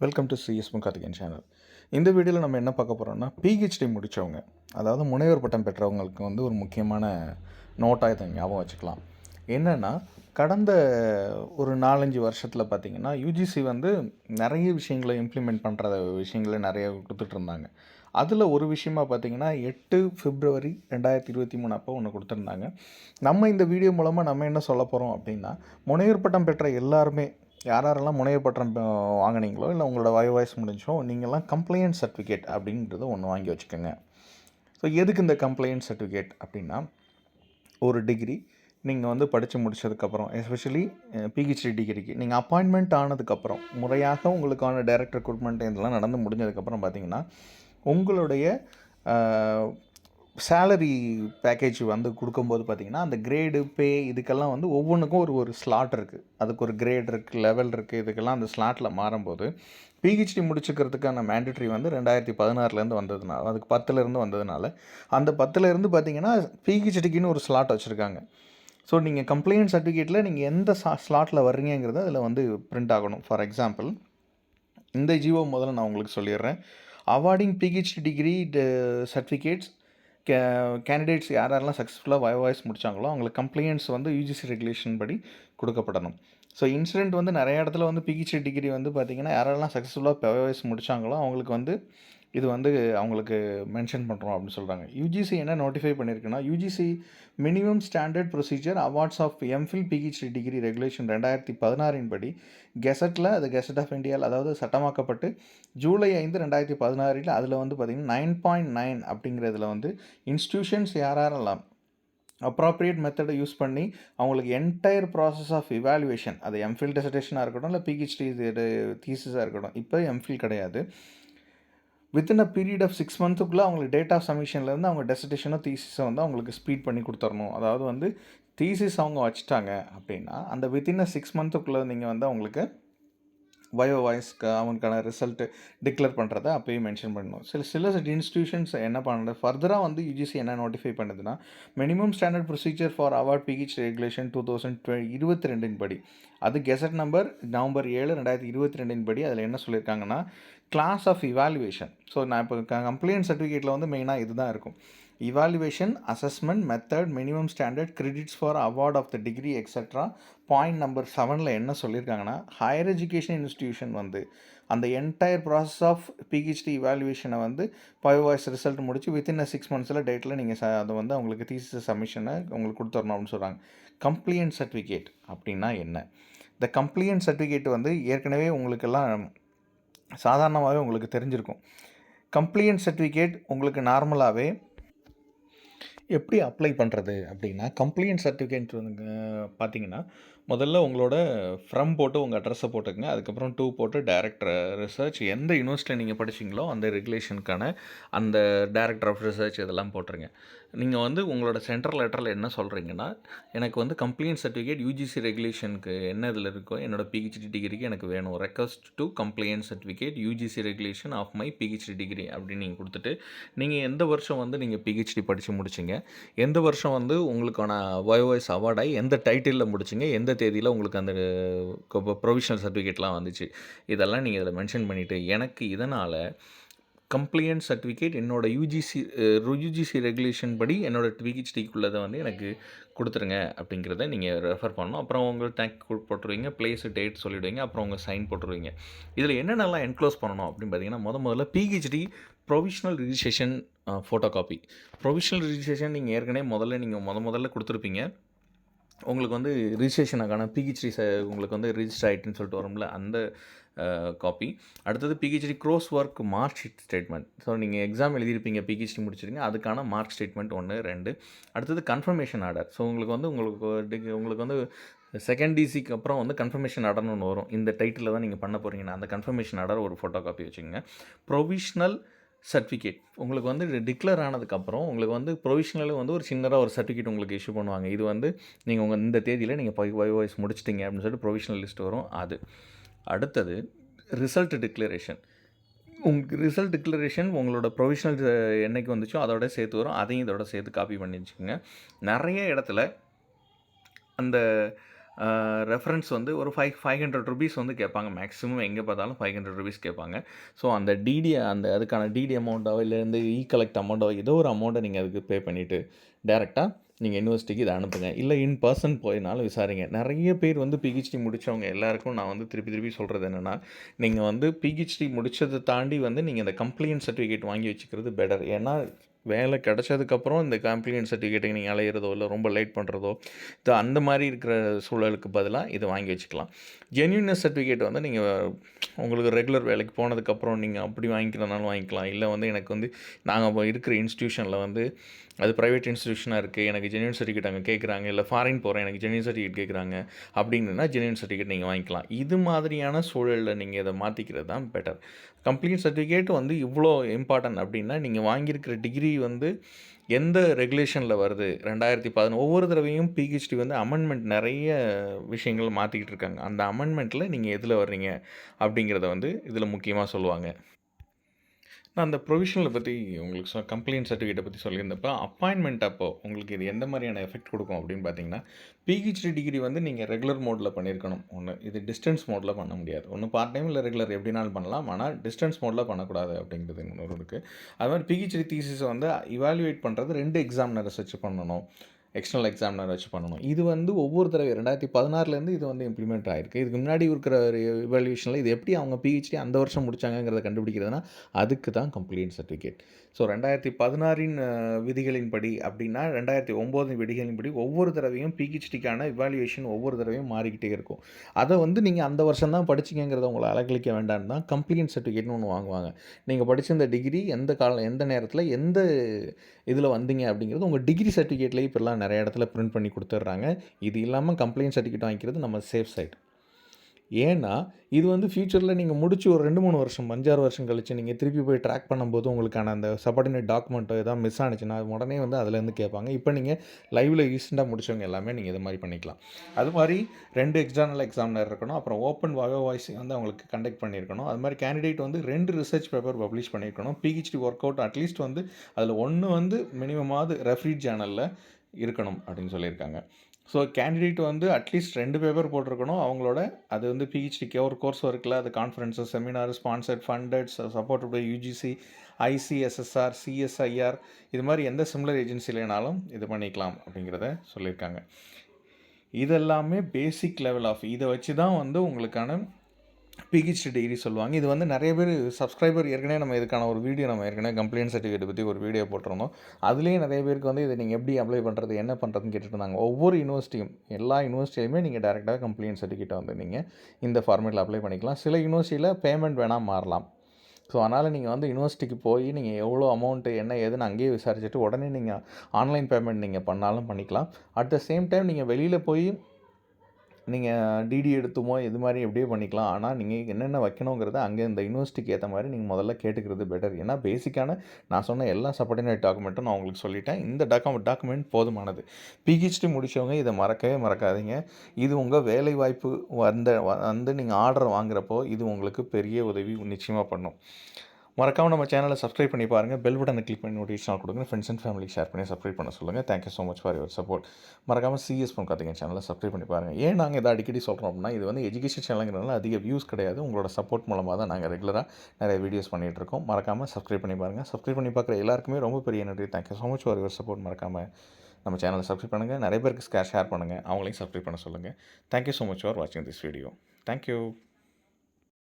Welcome to CS Mukarthikan channel இந்த வீடியோவில் நம்ம என்ன பார்க்க போகிறோம்னா பிஹெச்டி முடித்தவங்க அதாவது முனைவர் பட்டம் பெற்றவங்களுக்கு வந்து ஒரு முக்கியமான நோட்டாக இதை ஞாபகம் வச்சுக்கலாம். என்னென்னா கடந்த ஒரு நாலஞ்சு வருஷத்தில் பார்த்தீங்கன்னா யூஜிசி வந்து நிறைய விஷயங்களை இம்ப்ளிமெண்ட் பண்ணுற விஷயங்களை நிறைய கொடுத்துட்டு இருந்தாங்க. அதில் ஒரு விஷயமா பார்த்தீங்கன்னா எட்டு பிப்ரவரி ரெண்டாயிரத்தி இருபத்தி மூணு அப்போ ஒன்று கொடுத்துருந்தாங்க. நம்ம இந்த வீடியோ மூலமாக நம்ம என்ன சொல்ல போகிறோம் அப்படின்னா முனைவர் பட்டம் பெற்ற எல்லாருமே யார் யாரெல்லாம் முனைவர் பட்டம் வாங்குனீங்களோ இல்லை உங்களோட வய வயசு முடிஞ்சோ நீங்கள்லாம் கம்ப்ளைண்ட் சர்டிஃபிகேட் அப்படின்றத ஒன்று வாங்கி வச்சுக்கோங்க. ஸோ எதுக்கு இந்த கம்ப்ளைண்ட் சர்டிஃபிகேட் அப்படின்னா ஒரு டிகிரி நீங்கள் வந்து படித்து முடிச்சதுக்கப்புறம் எஸ்பெஷலி பிஹெச்டி டிகிரிக்கு நீங்கள் அப்பாயின்மெண்ட் ஆனதுக்கப்புறம் முறையாக உங்களுக்கான டைரக்ட் ரெக்ரூட்மெண்ட் இதெல்லாம் நடந்து முடிஞ்சதுக்கப்புறம் பார்த்தீங்கன்னா உங்களுடைய சேலரி பேக்கேஜ் வந்து கொடுக்கும்போது பார்த்தீங்கன்னா அந்த கிரேடு பே இதுக்கெல்லாம் வந்து ஒவ்வொன்றுக்கும் ஒரு ஒரு ஸ்லாட் இருக்குது அதுக்கு ஒரு கிரேட் இருக்குது லெவல் இருக்குது இதுக்கெல்லாம் அந்த ஸ்லாட்டில் மாறும்போது பிஹெச்டி முடிச்சுக்கிறதுக்கான மேண்டட்ரி வந்து ரெண்டாயிரத்தி பதினாறுலேருந்து வந்ததுனால அதுக்கு பத்துலேருந்து வந்ததுனால அந்த பத்துலேருந்து பார்த்தீங்கன்னா பிஹெச்டிக்குன்னு ஒரு ஸ்லாட் வச்சுருக்காங்க. ஸோ நீங்கள் கம்ப்ளைண்ட் சர்டிஃபிகேட்டில் நீங்கள் எந்த ஸ்லாட்டில் வர்றீங்கிறது அதில் வந்து பிரிண்ட் ஆகணும். ஃபார் எக்ஸாம்பிள் இந்த ஜியோ முதல்ல நான் உங்களுக்கு சொல்லிடுறேன். அவார்டிங் பிஹெச்டி டிகிரி சர்டிஃபிகேட்ஸ் கே கேண்டிடேட்ஸ் யார் யாரெல்லாம் சக்ஸஸ்ஃபுல்லாக வயவாய்ஸ் முடித்தாங்களோ அவங்களுக்கு கம்ப்ளைண்ட்ஸ் வந்து யூஜிசி ரெகுலேஷன் படி கொடுக்கப்படணும். ஸோ இன்சிடென்ட் வந்து நிறைய இடத்துல வந்து பிஹெச்டி டிகிரி வந்து பார்த்திங்கன்னா யாரெல்லாம் சக்ஸஸ்ஃபுல்லாக வயவாய்ஸ் முடித்தாங்களோ அவங்களுக்கு வந்து இது வந்து அவங்களுக்கு மென்ஷன் பண்ணுறோம் அப்படின்னு சொல்கிறாங்க யூஜிசி என்ன notify பண்ணியிருக்குன்னா UGC minimum standard procedure awards of MPhil PhD degree regulation ரெண்டாயிரத்தி பதினாறின் படி கெசட்டில் அது கெசட் ஆஃப் இந்தியாவில் அதாவது சட்டமாக்கப்பட்டு ஜூலை ஐந்து ரெண்டாயிரத்தி பதினாறில் அதில் வந்து பார்த்திங்கன்னா நைன் பாயிண்ட் நைன் அப்படிங்கிறதுல வந்து இன்ஸ்டியூஷன்ஸ் யார் யாரெல்லாம் அப்ராப்ரியேட் மெத்தடை யூஸ் பண்ணி அவங்களுக்கு என்டையர் ப்ராசஸ் ஆஃப் இவாலுவேஷன் அது எம்ஃபில் டெசர்டேஷனாக இருக்கட்டும் இல்லை பிஹெச்டி தீசஸாக இருக்கட்டும் இப்போ எம்ஃபில் கிடையாது. Within a period of six மந்த்துக்குள்ளே அவங்களுக்கு டேட் ஆஃப் சப்மிஷன்லேருந்து அவங்க டெசர்டேஷனோ தீசிஸை வந்து அவங்களுக்கு ஸ்பீட் பண்ணி கொடுத்துடணும் அதாவது வந்து தீசிஸ் அவங்க வச்சுட்டாங்க அப்படின்னா அந்த வித்தின் அ சிக்ஸ் மந்த்துக்குள்ளே நீங்கள் வந்து அவங்களுக்கு வயோ வாய்ஸ்க்கு அவனுக்கான ரிசல்ட்டு டிக்ளேர் பண்ணுறத அப்போயும் மென்ஷன் பண்ணணும். சில சில இன்ஸ்டியூஷன்ஸ் என்ன பண்ணுறது ஃபர்தராக வந்து யூஜிசி என்ன நோட்டிஃபை பண்ணுதுன்னா minimum standard procedure for award P H regulation two thousand டுவெ இருபத்தி ரெண்டின் படி. அது கெசட் நம்பர் நவம்பர் ஏழு ரெண்டாயிரத்தி இருபத்தி ரெண்டின் படி. அதில் என்ன சொல்லியிருக்காங்கன்னா கிளாஸ் ஆஃப் இவாலுவேஷன் ஸோ நான் இப்போ கம்ப்ளைண்ட் சர்டிஃபிகேட்டில் வந்து மெயினாக இதுதான் இருக்கும். Evaluation assessment method minimum standard credits for award of the degree extra point number செவனில் என்ன சொல்லியிருக்காங்கன்னா ஹையர் எஜுகேஷன் இன்ஸ்டிடியூஷன் வந்து அந்த என்டையர் ப்ராசஸ் ஆஃப் பிஹெச்டி இவாலுவேஷனை வந்து பயோவாய்ஸ் ரிசல்ட் முடிச்சு வித்தின் அ சிக்ஸ் மந்த்ஸில் டேட்டில் நீங்கள் ச அதை வந்து அவங்களுக்கு தீசிஸ் சப்மிஷனை உங்களுக்கு கொடுத்துடணும் அப்படின்னு சொல்கிறாங்க கம்ப்ளைண்ட் சர்டிஃபிகேட் அப்படின்னா என்ன? இந்த கம்ப்ளைண்ட் சர்டிஃபிகேட் வந்து ஏற்கனவே உங்களுக்கெல்லாம் சாதாரணமாகவே உங்களுக்கு தெரிஞ்சிருக்கும். கம்ப்ளைண்ட் சர்டிஃபிகேட் உங்களுக்கு நார்மலாகவே எப்படி அப்ளை பண்ணுறது அப்படின்னா கம்ப்ளைண்ட் சர்டிஃபிகேட் வந்து பார்த்தீங்கன்னா முதல்ல உங்களோட ஃப்ரம் போட்டு உங்கள் அட்ரஸை போட்டுக்கங்க. அதுக்கப்புறம் டூ போட்டு டேரக்டர் ரிசர்ச் எந்த யூனிவர்சிட்டியில் நீங்கள் படிச்சிங்களோ அந்த ரெகுலேஷனுக்கான அந்த டேரக்டர் ஆஃப் ரிசர்ச் இதெல்லாம் போட்டுருங்க. நீங்கள் வந்து உங்களோட சென்ட்ரல் லெட்டரில் என்ன சொல்கிறீங்கன்னா எனக்கு வந்து கம்ப்ளைண்ட் சர்டிஃபிகேட் யூஜிசி ரெகுலேஷனுக்கு என்ன இதில் இருக்கோ என்னோட பிஹெச்டி டிகிரிக்கு எனக்கு வேணும். Request to complaint certificate UGC regulation of my PhD degree அப்படின்னு நீங்கள் கொடுத்துட்டு நீங்கள் எந்த வருஷம் வந்து நீங்கள் பிஹெச்டி படித்து முடிச்சிங்க எந்த வருஷம் வந்து உங்களுக்கான வயோவைஸ் அவார்டாகி எந்த டைட்டிலில் முடிச்சிங்க எந்த தேதியில் உங்களுக்கு அந்த ப்ரொவிஷனல் சர்டிஃபிகேட்லாம் வந்துச்சு இதெல்லாம் நீங்கள் இதில் மென்ஷன் பண்ணிவிட்டு எனக்கு இதனால் கம்ப்ளைண்ட் சர்டிஃபிகேட் என்னோட யூஜிசி யூஜிசி ரெகுலேஷன் படி என்னோடய பிஹெச்டிக்குள்ளதை வந்து எனக்கு கொடுத்துருங்க அப்படிங்கிறத நீங்கள் ரெஃபர் பண்ணணும். அப்புறம் உங்கள் டேங்க் போட்டுருவீங்க பிளேஸ் டேட் சொல்லிவிடுவீங்க அப்புறம் உங்கள் சைன் போட்டுருவீங்க. இதில் என்னென்னலாம் என்க்ளோஸ் பண்ணணும் அப்படின்னு பார்த்தீங்கன்னா முத முதல்ல PhD provisional registration photocopy provisional registration நீங்கள் ஏற்கனவே முதல்ல நீங்கள் முத முதல்ல கொடுத்துருப்பீங்க. உங்களுக்கு வந்து ரிஜிஸ்ட்ரேஷனுக்கான பிஹெச்டி உங்களுக்கு வந்து ரிஜிஸ்டர் ஆகிட்டுன்னு சொல்லிட்டு வரும்ல அந்த காப்பி அடுத்தது PhD course work mark sheet statement so நீங்கள் எக்ஸாம் எழுதியிருப்பீங்க பிஹெச்டி முடிச்சிருங்க அதுக்கான மார்க் ஸ்டேட்மெண்ட் ஒன்று ரெண்டு. அடுத்தது கன்ஃபர்மேஷன் ஆர்டர் ஸோ உங்களுக்கு வந்து உங்களுக்கு உங்களுக்கு வந்து செகண்ட் டிசிக்கு அப்புறம் வந்து கன்ஃபர்மேஷன் ஆர்டர்னு ஒன்று வரும். இந்த டைட்டில் தான் நீங்கள் பண்ண போகிறீங்கன்னா அந்த கன்ஃபர்மேஷன் ஆர்டர் ஒரு ஃபோட்டோ காப்பி வச்சுக்கோங்க. ப்ரொவிஷ்னல் சர்டிஃபிகேட் உங்களுக்கு வந்து டிக்ளேர் ஆனதுக்கப்புறம் உங்களுக்கு வந்து ப்ரொவிஷனலில் வந்து ஒரு சின்னதாக ஒரு சர்டிஃபிகேட் உங்களுக்கு இஷ்யூ பண்ணுவாங்க. இது வந்து நீங்கள் உங்கள் இந்த தேதியில் நீங்கள் பை வாய்ஸ் முடிச்சிட்டிங்க அப்படின்னு சொல்லிட்டு ப்ரொவிஷனல் லிஸ்ட் வரும் அது. அடுத்தது ரிசல்ட் டிக்ளரேஷன் உங்களுக்கு ரிசல்ட் டிக்ளரேஷன் உங்களோட ப்ரொவிஷனல் என்னைக்கு வந்துச்சோ அதோட சேர்த்து வரும். அதையும் இதோட சேர்த்து காப்பி பண்ணி வச்சுக்கோங்க நிறைய இடத்துல அந்த ரெஃபரன்ஸ் வந்து ஒரு ஃபைவ் ஃபைவ் ஹண்ட்ரட் ருபீஸ் வந்து கேட்பாங்க. மேக்ஸிமம் எங்கே பார்த்தாலும் ஃபைவ் ஹண்ட்ரட் ருபீஸ் கேட்பாங்க. ஸோ அந்த டிடி அந்த அதுக்கான டிடி அமௌண்ட்டோ இல்லை இ கலெக்ட் அமௌண்ட்டோ ஏதோ ஒரு அமௌண்ட்டை நீங்கள் அதுக்கு பே பண்ணிவிட்டு டேரெக்டாக நீங்கள் யூனிவர்சிட்டிக்கு இதை அனுப்புங்க. இல்லை இன் பர்சன் போயினாலும் விசாரிங்க. நிறைய பேர் வந்து பிஹெச்டி முடித்தவங்க எல்லாருக்கும் நான் வந்து திருப்பி திருப்பி சொல்கிறது என்னென்னா நீங்கள் வந்து பிஹெச்டி முடித்ததை தாண்டி வந்து நீங்கள் இந்த கம்ப்ளைண்ட் சர்டிஃபிகேட் வாங்கி வச்சுக்கிறது பெட்டர் ஏன்னா வேலை கிடச்சதுக்கப்புறம் இந்த கம்ப்ளைண்ட் சர்டிஃபிகேட்டுக்கு நீங்கள் அலையிறதோ இல்லை ரொம்ப லேட் பண்ணுறதோ இது அந்த மாதிரி இருக்கிற சூழலுக்கு பதிலாக இதை வாங்கி வச்சுக்கலாம். ஜென்யூனஸ் சர்டிஃபிகேட் வந்து நீங்கள் உங்களுக்கு ரெகுலர் வேலைக்கு போனதுக்கப்புறம் நீங்கள் அப்படி வாங்கிக்கிறதுனாலும் வாங்கிக்கலாம். இல்லை வந்து எனக்கு வந்து நாங்கள் இருக்கிற இன்ஸ்டியூஷனில் வந்து அது ப்ரைவேட் இன்ஸ்டியூஷனாக இருக்குது எனக்கு ஜென்யூன் சர்டிஃபிகேட் அங்கே கேட்குறாங்க இல்லை ஃபாரின் போகிறேன் எனக்கு ஜென்யூன் சர்டிஃபிகேட் கேட்குறாங்க அப்படின்னா ஜென்யூன் சர்டிஃபிகேட் நீங்கள் வாங்கிக்கலாம். இது மாதிரியான சூழலில் நீங்கள் இதை மாற்றிக்கிறது தான் பெட்டர் கம்ப்ளீட் சர்டிஃபிகேட் வந்து இவ்வளோ இம்பார்ட்டன்ட் அப்படின்னா நீங்கள் வாங்கியிருக்கிற டிகிரி வந்து எந்த ரெகுலேஷனில் வருது? ரெண்டாயிரத்தி பதினொன்று ஒவ்வொரு தடவையும் பிஹெச்டி வந்து அமெண்ட்மெண்ட் நிறைய விஷயங்கள் மாற்றிக்கிட்டு இருக்காங்க. அந்த அமெண்ட்மெண்ட்டில் நீங்கள் எதில் வர்றீங்க அப்படிங்கிறத வந்து இதில் முக்கியமாக சொல்லுவாங்க. நான் அந்த ப்ரொவிஷனலை பற்றி உங்களுக்கு சொ கம்ப்ளைண்ட் சர்டிஃபிகேட்டை பற்றி சொல்லியிருந்தப்போ அப்பாயின்மெண்ட் அப்போ உங்களுக்கு இது எந்த மாதிரியான எஃபெக்ட் கொடுக்கும் அப்படின்னு பார்த்தீங்கன்னா பிஹெச்டி டிகிரி வந்து நீங்கள் ரெகுலர் மோடில் பண்ணியிருக்கணும். ஒன்று இது டிஸ்டன்ஸ் மோடில் பண்ண முடியாது. ஒன்று பார்ட் டைம் இல்லை ரெகுலர் எப்படினாலும் பண்ணலாம். ஆனால் டிஸ்டன்ஸ் மோடில் பண்ணக்கூடாது அப்படிங்கிறது இன்னொரு இருக்குது அது மாதிரி பிஹெச்டி தீசிஸை வந்து இவாலுவேட் பண்ணுறது ரெண்டு எக்ஸாமினர்ஸ் வச்சு பண்ணணும். எக்ஸ்டர்னல் எக்ஸாமினர் வச்சு பண்ணணும். இது வந்து ஒவ்வொரு தடவை ரெண்டாயிரத்தி பதினாறுலேருந்து இது வந்து இம்ப்ளிமெண்ட் ஆகிருக்கு இதுக்கு முன்னாடி இருக்கிற ஒரு இவாலுவேஷனில் இது எப்படி அவங்க பிஹெச்டி அந்த வருஷம் முடிச்சாங்கங்கிறத கண்டுபிடிக்கிறதுனா அதுக்கு தான் கம்ப்ளீட் சர்டிஃபிகேட் ஸோ ரெண்டாயிரத்தி பதினாறின் விதிகளின்படி அப்படின்னா ரெண்டாயிரத்தி ஒம்போது விதிகளின்படி ஒவ்வொரு தடவையும் பிஹெச்டிக்கான இவாலுவேஷன் ஒவ்வொரு தடவையும் மாறிக்கிட்டே இருக்கும். அதை வந்து நீங்கள் அந்த வருஷம் தான் படிச்சிங்கிறத உங்களை அலக்கழிக்க வேண்டாம்னு தான் கம்ப்ளீட் சர்டிஃபிகேட்னு ஒன்று வாங்குவாங்க. நீங்கள் படிச்சிருந்த டிகிரி எந்த காலம் எந்த நேரத்தில் எந்த இதில் வந்தீங்க அப்படிங்கிறது உங்கள் டிகிரி சர்டிஃபிகேட்லேயே இப்போல்லாம் நிறைய இடத்துல பிரிண்ட் பண்ணி கொடுத்துட்றாங்க. இது இல்லாமல் கம்ப்ளைண்ட் சர்டிஃபிகேட் வாங்கிக்கிறது நம்ம சேஃப் சைட் ஏன்னா இது வந்து ஃப்யூச்சரில் நீங்கள் முடிச்சு ஒரு ரெண்டு மூணு வருஷம் அஞ்சாறு வருஷம் கழிச்சு நீங்கள் திருப்பி போய் ட்ராக் பண்ணும்போது உங்களுக்கான அந்த சபார்டினேட் டாக்குமெண்ட்டோ எதாவது மிஸ் ஆனிச்சுன்னா உடனே வந்து அதுலேருந்து கேட்பாங்க. இப்போ நீங்கள் லைவில் ரீசெண்டாக முடிச்சவங்க எல்லாமே நீங்கள் இது மாதிரி பண்ணிக்கலாம். அது மாதிரி ரெண்டு எக்ஸ்டர்னல் எக்ஸாமினர் இருக்கணும். அப்புறம் ஓப்பன் வாக வாய்ஸ் வந்து அவங்களுக்கு கண்டக்ட் பண்ணியிருக்கணும். அது மாதிரி கேண்டிடேட் வந்து ரெண்டு ரிசர்ச் பேப்பர் பப்ளிஷ் பண்ணியிருக்கணும். PhD work out at least வந்து அதில் ஒன்று வந்து மினிமமாவது ரெஃப்ரிட் சேனலில் இருக்கணும் அப்படின்னு சொல்லியிருக்காங்க. ஸோ கேண்டிடேட் வந்து அட்லீஸ்ட் ரெண்டு பேப்பர் போட்டிருக்கணும். அவங்களோட அது வந்து பிஹெச்டிக்கு ஒரு கோர்ஸ் ஒர்க்கில் அது conferences seminar sponsored funded support by UGC ICSSR CSIR இது மாதிரி எந்த சிம்லர் ஏஜென்சிலேனாலும் இது பண்ணிக்கலாம் அப்படிங்கிறத சொல்லியிருக்காங்க. இதெல்லாமே பேசிக் லெவல் ஆஃப் இதை வச்சு தான் வந்து உங்களுக்கான பிஹெச்டி டிகிரி சொல்லுவாங்க. இது வந்து நிறைய பேர் சப்ஸ்கிரைபர் ஏற்கனவே நம்ம இதுக்கான ஒரு வீடியோ நம்ம ஏற்கனவே கம்ப்ளைண்ட் சர்டிஃபிகேட் பற்றி ஒரு வீடியோ போட்டிருந்தோம். அதுலேயே நிறைய பேருக்கு வந்து இதை நீங்கள் எப்படி அப்ளை பண்ணுறது என்ன பண்ணுறதுன்னு கேட்டுருந்தாங்க ஒவ்வொரு யூனிவர்சிட்டியும் எல்லா யூனிவர்சிட்டியுமே நீங்கள் டேரெக்டாக கம்ப்ளைண்ட் சர்டிஃபிகேட் வந்து நீங்கள் இந்த ஃபார்மேட்டில் அப்ளை பண்ணிக்கலாம். சில யூனிவர்சிட்டியில் பேமெண்ட் வேணால் மாறலாம். ஸோ அதனால் நீங்கள் வந்து யூனிவர்சிட்டிக்கு போய் நீங்கள் எவ்வளோ அமௌண்ட்டு என்ன ஏதுன்னு அங்கேயே விசாரிச்சுட்டு உடனே நீங்கள் ஆன்லைன் பேமெண்ட் நீங்கள் பண்ணாலும் பண்ணிக்கலாம். அட் த சேம் டைம் நீங்கள் வெளியில் போய் நீங்கள் டிடி எடுத்துமோ இது மாதிரி எப்படியோ பண்ணிக்கலாம். ஆனால் நீங்கள் என்னென்ன வைக்கணுங்கிறத அங்கே இந்த யூனிவர்சிட்டிக்கு ஏற்ற மாதிரி நீங்கள் முதல்ல கேட்டுக்கிறது பெட்டர் ஏன்னா பேசிக்கான நான் சொன்ன எல்லா சப்போர்டினேட் டாக்குமெண்ட்டும் நான் உங்களுக்கு சொல்லிட்டேன். இந்த டாக்குமெண்ட் டாக்குமெண்ட் போதுமானது. பிஹெச்டி முடித்தவங்க இதை மறக்கவே மறக்காதீங்க. இது உங்கள் வேலை வாய்ப்பு வந்த வந்து நீங்கள் ஆர்டர் வாங்குறப்போ இது உங்களுக்கு பெரிய உதவி நிச்சயமாக பண்ணும். மறக்காமல் நம்ம சேனலை சப்ஸ்கிரைப் பண்ணி பாருங்கள் பெல் பட்டனை கிளிக் பண்ணி நோட்டிஃபிகேஷன் கொடுங்க. ஃப்ரெண்ட்ஸ் அண்ட் ஃபேமிலி ஷேர் பண்ணி சப்ஸ்கிரைப் பண்ண சொல்லுங்கள் thank you so much for your support மறக்காமல் சிஎஸ் பண்ண காத்திங்க சேனலை சப்ஸ்கிரைப் பண்ணி பாருங்கள் ஏன் நாங்கள் இதை அடிக்கடி சொல்கிறோம் அப்படின்னா இது வந்து எஜுகேஷன் சேனலுங்கிறதுனால அதிக வியூஸ் கிடையாது. உங்களோட சப்போர்ட் மூலமாக தான் நாங்கள் ரெகுலராக நிறைய வீடியோஸ் பண்ணிகிட்டு இருக்கோம். மறக்காமல் சப்ஸ்கிரைப் பண்ணி பாருங்கள் சப்ஸ்கிரைப் பண்ணி பார்க்குற எல்லாருக்குமே ரொம்ப பெரிய நன்றி. Thank you so much for your support மறக்காமல் நம்ம சேனலை சப்ஸ்கிரைப் பண்ணுங்கள் நிறைய பேருக்கு ஷேர் பண்ணுங்கள் அவங்களையும் சப்ஸ்கிரைப் பண்ண சொல்லுங்கள் thank you so much for வாட்சிங் திஸ் வீடியோ தேங்க்யூ